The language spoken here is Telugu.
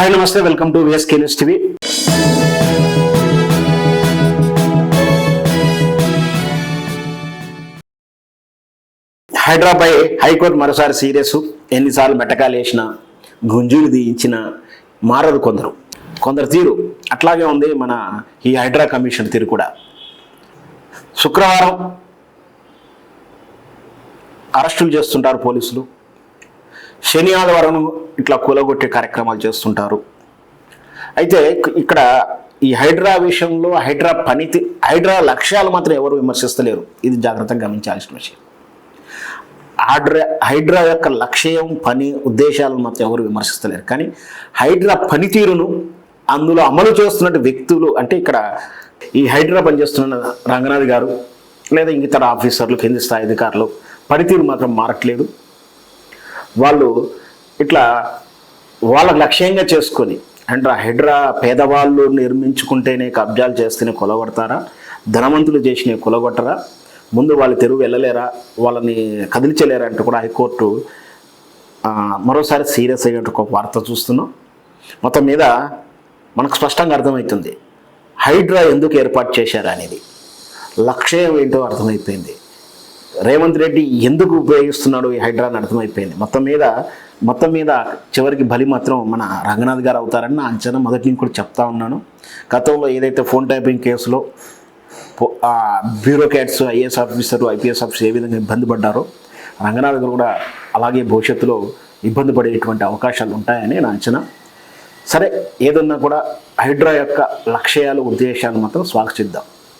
హాయ్ నమస్తే welcome to VSK news TV Hyderabad high court మరోసారి సీరియస్. ఎన్నిసార్లు మెట్టకాలు వేసినా గుంజులు తీయించిన మారదు కొందరు. కొందరు తీరు అట్లాగే ఉంది మన ఈ హైడ్రా కమిషన్ తీరు కూడా. శుక్రవారం అరెస్టులు చేస్తుంటారు పోలీసులు. శని ఆదివారం ఇట్లా కూలగొట్టే కార్యక్రమాలు చేస్తుంటారు. అయితే ఇక్కడ ఈ హైడ్రా విషయంలో హైడ్రా పనితి హైడ్రా లక్ష్యాలు మాత్రం ఎవరు విమర్శిస్తలేరు. ఇది జాగ్రత్తగా గమనించాల్సిన విషయం. హైడ్రా హైడ్రా యొక్క లక్ష్యం పని ఉద్దేశాలను మాత్రం ఎవరు విమర్శిస్తలేరు. కానీ హైడ్రా పనితీరును అందులో అమలు చేస్తున్నట్టు వ్యక్తులు అంటే ఇక్కడ ఈ హైడ్రా పనిచేస్తున్న రంగనాథ్ గారు లేదా ఇతర ఆఫీసర్లు కింది స్థాయి అధికారులు పనితీరు మాత్రం మారట్లేదు. వాళ్ళు ఇట్లా వాళ్ళ లక్ష్యంగా చేసుకొని అంటే హైడ్రా పేదవాళ్ళు నిర్మించుకుంటేనే కబ్జాలు చేస్తేనే కొలగొడతారా? ధనవంతులు చేసిన కొలగొట్టరా? ముందు వాళ్ళ తెరువు వెళ్ళలేరా? వాళ్ళని కదిలించలేరా అంటే కూడా హైకోర్టు మరోసారి సీరియస్ అయినట్టు ఒక వార్త చూస్తున్నాం. మొత్తం మీద మనకు స్పష్టంగా అర్థమవుతుంది. హైడ్రా ఎందుకు ఏర్పాటు చేశారా అనేది. లక్ష్యం ఏంటో అర్థమైపోయింది. రేవంత్ రెడ్డి ఎందుకు ఉపయోగిస్తున్నాడు ఈ హైడ్రాని అర్థమైపోయింది. మొత్తం మీద మొత్తం మీద చివరికి బలి మాత్రం మన రంగనాథ్ గారు అవుతారని నా అంచనా. మొదటి నుంచి కూడా చెప్తా ఉన్నాను. గతంలో ఏదైతే ఫోన్ టైపింగ్ కేసులో bureaucrats IAS officer IPS officer ఏ విధంగా ఇబ్బంది పడ్డారో రంగనాథ్ గారు కూడా అలాగే భవిష్యత్తులో ఇబ్బంది పడేటువంటి అవకాశాలు ఉంటాయని నా అంచనా. సరే ఏదన్నా కూడా హైడ్రా యొక్క లక్ష్యాలు ఉద్దేశాలు మాత్రం స్వాగతిద్దాం.